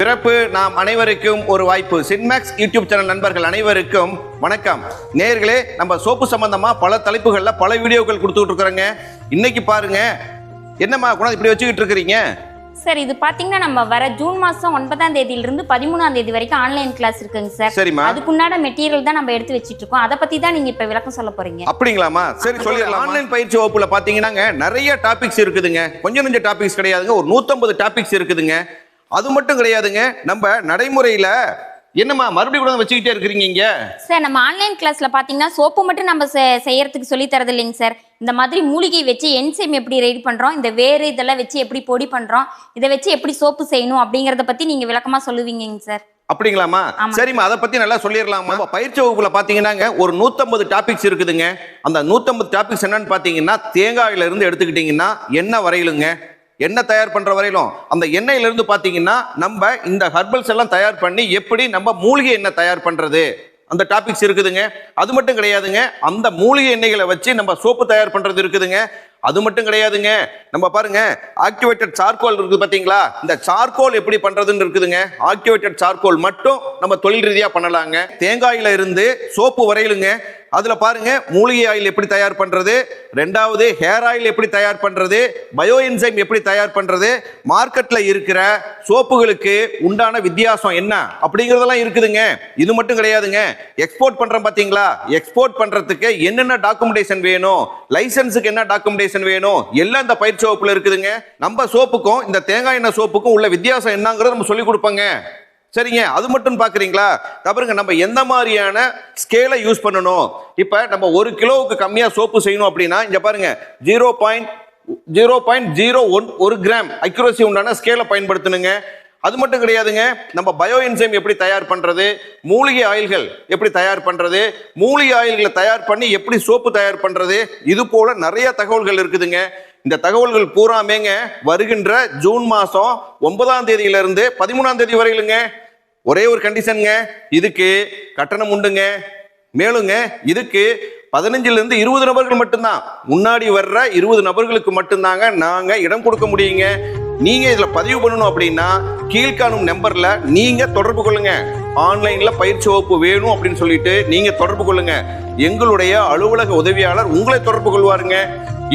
பிறப்பு நாம் அனைவருக்கும் ஒரு வாய்ப்பு. சின்மேக்ஸ் யூடியூப் சேனல் நண்பர்கள் அனைவருக்கும் வணக்கம். நேர்களே நம்ம சோப்பு சம்பந்தமா பல தலைப்புகள்ல பல வீடியோக்கள் கொடுத்துட்டு இருக்கிறோங்க இன்னைக்கு பாருங்க என்னம்மா குணம் இப்படி வச்சுக்கிட்டு இருக்கிறீங்க சார் இது பாத்தீங்கன்னா நம்ம வர ஜூன் மாசம் ஒன்பதாம் தேதியில இருந்து பதிமூணாம் தேதி வரைக்கும் ஆன்லைன் கிளாஸ் இருக்குங்க சார் சரிம்மா. அதுக்குண்டான மெட்டீரியல் தான் நம்ம எடுத்து வச்சிட்டு இருக்கோம் அதை பத்தி தான் நீங்க இப்ப விளக்கம் சொல்ல போறீங்க. அப்படிங்களாமா சரி சொல்லிடலாம்? ஆன்லைன் பயிற்சி வகுப்புல பாத்தீங்கன்னாங்க நிறைய டாபிக்ஸ் இருக்குதுங்க. கொஞ்சம் கொஞ்சம் டாபிக்ஸ் கிடையாதுங்க. ஒரு நூத்தம்பது டாபிக்ஸ் இருக்குதுங்க. அது மட்டும் கிடையாதுங்க. நம்ம நடைமுறையில என்னம்மா மறுபடியும் கூட வச்சுக்கிட்டே இருக்கிறீங்க இங்க? சார் நம்ம ஆன்லைன் கிளாஸ்ல பாத்தீங்கன்னா சோப்பு மட்டும் நம்ம செய்யறதுக்கு சொல்லி தரது இல்லைங்க சார். இந்த மாதிரி மூலிகை வச்சு என்சைம் எப்படி ரெடி பண்றோம் இந்த வேறு இதெல்லாம் வச்சு எப்படி பொடி பண்றோம் இதை வச்சு எப்படி சோப்பு செய்யணும் அப்படிங்கறத பத்தி நீங்க விளக்கமா சொல்லுவீங்க சார். அப்படிங்களாமா. சரிம்மா அதை பத்தி நல்லா சொல்லிடலாமா பயிற்சி வகுப்புல பாத்தீங்கன்னாங்க ஒரு நூத்தம்பது டாபிக்ஸ் இருக்குதுங்க. அந்த நூத்தம்பது டாபிக்ஸ் என்னன்னு பாத்தீங்கன்னா தேங்காயில இருந்து எடுத்துக்கிட்டீங்கன்னா எண்ணெய் வரையிலுங்க. எண்ணெய் தயார் பண்ணுற வரையிலும் அந்த எண்ணெயிலிருந்து பார்த்தீங்கன்னா நம்ம இந்த ஹர்பல்ஸ் எல்லாம் தயார் பண்ணி எப்படி நம்ம மூலிகை எண்ணெய் தயார் பண்ணுறது அந்த டாபிக்ஸ் இருக்குதுங்க. அது மட்டும் கிடையாதுங்க. அந்த மூலிகை எண்ணெய்களை வச்சு நம்ம சோப்பு தயார் பண்ணுறது இருக்குதுங்க. அது மட்டும் கிடையாதுங்க. நம்ம பாருங்க ஆக்டிவேட்டட் சார்கோல் இருக்குது பார்த்தீங்களா இந்த சார்கோல் எப்படி பண்ணுறதுன்னு இருக்குதுங்க. ஆக்டிவேட்டட் சார்கோல் மட்டும் நம்ம தொழில் ரீதியாக பண்ணலாங்க. தேங்காயில இருந்து சோப்பு வரையிலுங்க. அதுல பாருங்க மூலிகை ஆயில் எப்படி தயார் பண்றது ரெண்டாவது ஹேர் ஆயில் எப்படி தயார் பண்றது பயோ என்சைம் எப்படி தயார் பண்றது மார்க்கெட்ல இருக்கிற சோப்புகளுக்கு உண்டான வித்தியாசம் என்ன அப்படிங்கறதெல்லாம் இருக்குதுங்க. இது மட்டும் கிடையாதுங்க. எக்ஸ்போர்ட் பண்றோம் பாத்தீங்களா? எக்ஸ்போர்ட் பண்றதுக்கு என்னென்ன டாக்குமெண்டேஷன் வேணும்? லைசன்ஸுக்கு என்ன டாக்குமெண்டேஷன் வேணும்? எல்லாம் இந்த பயிற்சி வகுப்புல இருக்குதுங்க. நம்ம சோப்புக்கும் இந்த தேங்காய் எண்ணெய் சோப்புக்கும் உள்ள வித்தியாசம் என்னங்கிறத நம்ம சொல்லி கொடுப்போங்க. சரிங்க அது மட்டும் பார்க்குறீங்களா? தவறுங்க நம்ம எந்த மாதிரியான ஸ்கேலை யூஸ் பண்ணணும்? இப்போ நம்ம ஒரு கிலோவுக்கு கம்மியாக சோப்பு செய்யணும் அப்படின்னா இங்கே பாருங்க zero point zero point zero one ஒரு கிராம் அக்யூரசி உண்டான ஸ்கேலை பயன்படுத்தணுங்க. அது மட்டும் கிடையாதுங்க நம்ம பயோ என்சைம் எப்படி தயார் பண்ணுறது மூலிகை ஆயில்கள் எப்படி தயார் பண்ணுறது மூலிகை ஆயில்களை தயார் பண்ணி எப்படி சோப்பு தயார் பண்ணுறது இது போல் நிறைய தகவல்கள் இருக்குதுங்க. இந்த தகவல்கள் பூராமேங்க வருகின்ற ஜூன் மாதம் ஒன்பதாம் தேதியிலிருந்து பதிமூணாம் தேதி வரையிலுங்க. ஒரே ஒரு கண்டிஷனுங்க இதுக்கு கட்டணம் உண்டுங்க. மேலுங்க இதுக்கு பதினஞ்சுல இருந்து இருபது நபர்கள் மட்டும்தான். முன்னாடி வர்ற இருபது நபர்களுக்கு மட்டும்தாங்க நாங்க இடம் கொடுக்க முடியுங்க. நீங்க இதுல பதிவு பண்ணணும் அப்படின்னா கீழ்காணும் நம்பர்ல நீங்க தொடர்பு கொள்ளுங்க. ஆன்லைன்ல பயிற்சி வகுப்பு வேணும் அப்படின்னு சொல்லிட்டு நீங்க தொடர்பு கொள்ளுங்க. எங்களுடைய அலுவலக உதவியாளர் உங்களை தொடர்பு கொள்வாருங்க.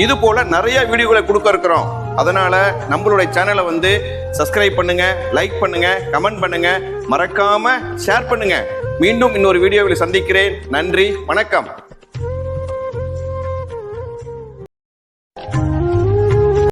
இது போல நிறைய வீடியோகளை கொடுக்க இருக்கிறோம். அதனால நம்மளுடைய சேனலை வந்து சப்ஸ்கிரைப் பண்ணுங்க லைக் பண்ணுங்க கமெண்ட் பண்ணுங்க. மறக்காம ஷேர் பண்ணுங்க. மீண்டும் இன்னொரு வீடியோவில் சந்திக்கிறேன். நன்றி வணக்கம்.